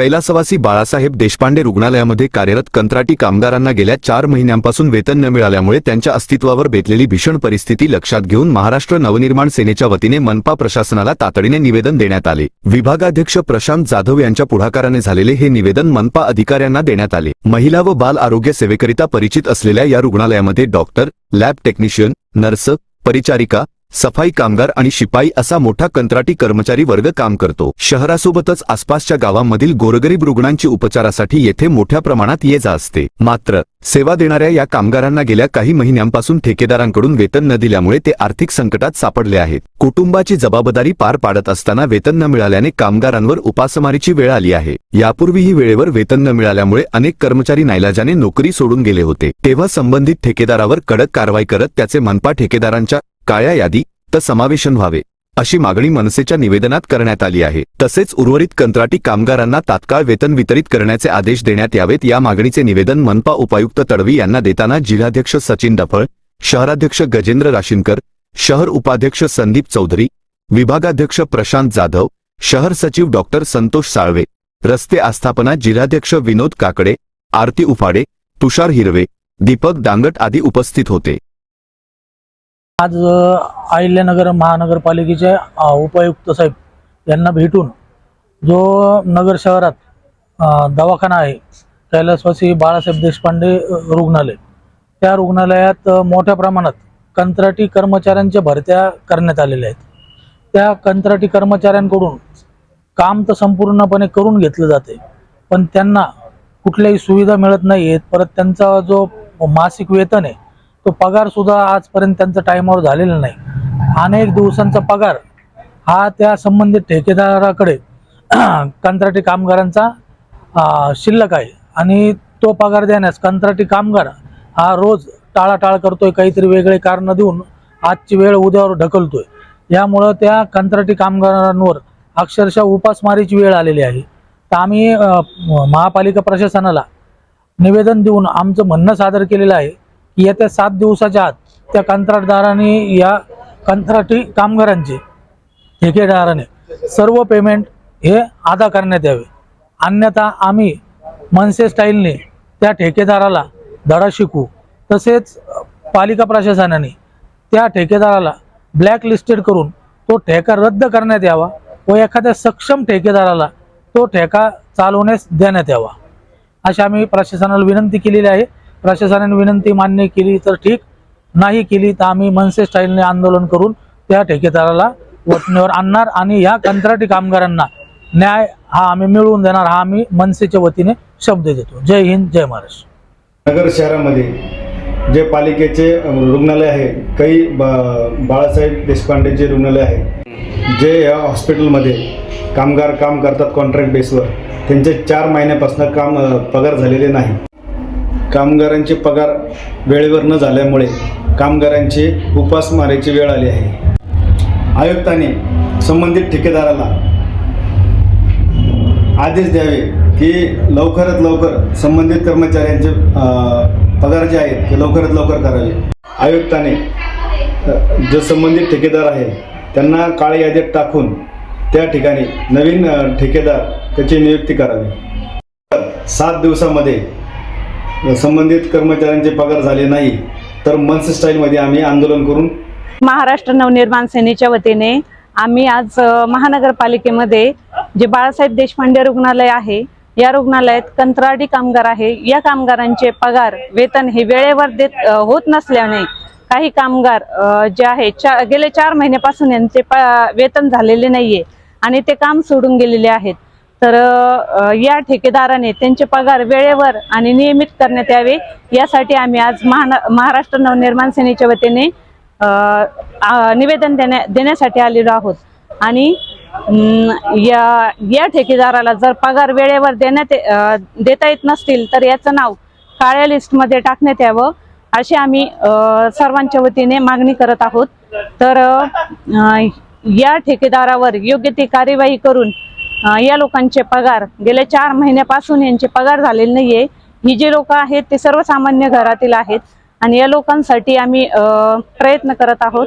कैलासवासी बाळासाहेब देशपांडे रुग्णालयामध्ये कार्यरत कंत्राटी कामगारांना गेल्या चार महिन्यांपासून वेतन न मिळाल्यामुळे त्यांच्या अस्तित्वावर बेतलेली भीषण परिस्थिती लक्षात घेऊन महाराष्ट्र नवनिर्माण सेनेच्या वतीने मनपा प्रशासनाला तातडीने निवेदन देण्यात आले. विभागाध्यक्ष प्रशांत जाधव यांच्या पुढाकाराने झालेले हे निवेदन मनपा अधिकाऱ्यांना देण्यात आले. महिला व बाल आरोग्य सेवेकरिता परिचित असलेल्या या रुग्णालयामध्ये डॉक्टर लॅब टेक्निशियन नर्स परिचारिका सफाई कामगार आणि शिपाई असा मोठा कंत्राटी कर्मचारी वर्ग काम करतो. शहरासोबतच आसपासच्या गावांमधील गोरगरीब रुग्णांची उपचारासाठी येथे मोठ्या प्रमाणात ये जा असते. मात्र सेवा देणाऱ्या या कामगारांना गेल्या काही महिन्यांपासून ठेकेदारांकडून वेतन न दिल्यामुळे ते आर्थिक संकटात सापडले आहेत. कुटुंबाची जबाबदारी पार पाडत असताना वेतन न मिळाल्याने कामगारांवर उपासमारीची वेळ आली आहे. यापूर्वीही वेळेवर वेतन न मिळाल्यामुळे अनेक कर्मचारी नाईलाजाने नोकरी सोडून गेले होते. तेव्हा संबंधित ठेकेदारावर कडक कारवाई करत त्याचे मनपा ठेकेदारांच्या काळ्या यादीत समावेशन व्हावे अशी मागणी मनसेच्या निवेदनात करण्यात आली आहे. तसेच उर्वरित कंत्राटी कामगारांना तात्काळ वेतन वितरित करण्याचे आदेश देण्यात यावेत. या मागणीचे निवेदन मनपा उपायुक्त तडवी यांना देताना जिल्हाध्यक्ष सचिन डफळ शहराध्यक्ष गजेंद्र राशिनकर शहर उपाध्यक्ष संदीप चौधरी विभागाध्यक्ष प्रशांत जाधव शहर सचिव डॉक्टर संतोष साळवे रस्ते आस्थापना जिल्हाध्यक्ष विनोद काकडे आरती उफाडे तुषार हिरवे दीपक दांगट आदी उपस्थित होते. आज अहिल्यानगर महानगरपालिकेचे उपायुक्त साहेब यांना भेटून जो नगर शहरात दवाखाना आहे कैलासवासी बाळासाहेब देशपांडे रुग्णालय. त्या रुग्णालयात मोठ्या प्रमाणात कंत्राटी कर्मचाऱ्यांच्या भरत्या करण्यात आलेल्या आहेत. त्या कंत्राटी कर्मचाऱ्यांकडून काम तर संपूर्णपणे करून घेतलं जाते पण त्यांना कुठल्याही सुविधा मिळत नाही आहेत परत त्यांचा जो मासिक वेतन आहे तो पगार सुद्धा आजपर्यंत त्यांचा टाईमावर झालेला नाही. अनेक दिवसांचा पगार हा त्या संबंधित ठेकेदाराकडे कंत्राटी कामगारांचा शिल्लक आहे. आणि तो पगार देण्यास कंत्राटी कामगार हा रोज टाळाटाळ करतोय काहीतरी वेगळे कारण देऊन आजची वेळ उद्यावर ढकलतोय. यामुळं त्या कंत्राटी कामगारांवर अक्षरशः उपासमारीची वेळ आलेली आहे. तर आम्ही महापालिका प्रशासनाला निवेदन देऊन आमचं म्हणणं सादर केलेलं आहे. येत्या सात दिवसाच्या आत त्या कंत्राटदाराने या कंत्राटी कामगारांचे ठेकेदाराने सर्व पेमेंट हे अदा करण्यात यावे. अन्यथा आम्ही मनसे स्टाईलने त्या ठेकेदाराला धडा शिकू. तसेच पालिका प्रशासनाने त्या ठेकेदाराला ब्लॅक लिस्टेड करून तो ठेका रद्द करण्यात यावा व एखाद्या सक्षम ठेकेदाराला तो ठेका चालवण्यास देण्यात यावा. अशी आम्ही प्रशासनाला विनंती केलेली आहे. प्रशासनाने विनंती मान्य केली तर ठीक. नाही केली तर आम्ही मनसे स्टाईलने आंदोलन करून त्या ठेकेदाराला वटणीवर आणणार आणि या कंत्राटी कामगारांना न्याय हा आम्ही मिळवून देणार हा आम्ही मनसेच्या वतीने शब्द देतो. जय हिंद जय महाराष्ट्र. नगर शहरामध्ये जे पालिकेचे रुग्णालय आहे काही बा बाळासाहेब देशपांडेचे रुग्णालय आहे जे या हॉस्पिटलमध्ये कामगार काम करतात कॉन्ट्रॅक्ट बेसवर त्यांचे चार महिन्यापासून काम पगार झालेले नाही. कामगारांचे पगार वेळेवर न झाल्यामुळे कामगारांची उपासमारेची वेळ आली आहे. आयुक्ताने संबंधित ठेकेदाराला आदेश द्यावे की लवकरात लवकर संबंधित कर्मचाऱ्यांचे पगार जे आहेत ते लवकरात लवकर करावे. आयुक्ताने जे जो संबंधित ठेकेदार आहे त्यांना काळ्या यादीत टाकून त्या ठिकाणी नवीन ठेकेदार त्याची नियुक्ती करावी. सात दिवसामध्ये संबंधित कर्मचाऱ्यांचे पगार झाले नाही तर मनसे स्टाईलमध्ये आम्ही आंदोलन करून महाराष्ट्र नवनिर्माण सेनेच्या वतीने आम्ही आज महानगरपालिकेमध्ये जे बाळासाहेब देशपांडे रुग्णालय आहे या रुग्णालयात कंत्राटी कामगार आहे. या कामगारांचे पगार वेतन हे वेळेवर देत होत नसल्याने काही कामगार जे आहे चा गेले चार महिन्यापासून यांचे वेतन झालेले नाहीये आणि ते काम सोडून गेलेले आहेत. तर या ठेकेदाराने त्यांचे पगार वेळेवर आणि नियमित करण्यात यावे यासाठी आम्ही आज महाना महाराष्ट्र नवनिर्माण सेनेच्या वतीने निवेदन देण्या देण्यासाठी आलेलो आहोत. आणि या या ठेकेदाराला जर पगार वेळेवर देण्यात देता येत नसतील तर याचं नाव काळ्या लिस्टमध्ये टाकण्यात यावं अशी आम्ही अ, सर्वांच्या वतीने मागणी करत आहोत. तर या ठेकेदारावर योग्य ती कार्यवाही करून या लोकांचे पगार. गेल्या चार महिन्यापासून यांचे पगार झालेले नाहीये. ही जे लोक आहेत ते सर्वसामान्य घरातील आहेत. आणि या लोकांसाठी आम्ही प्रयत्न करत आहोत.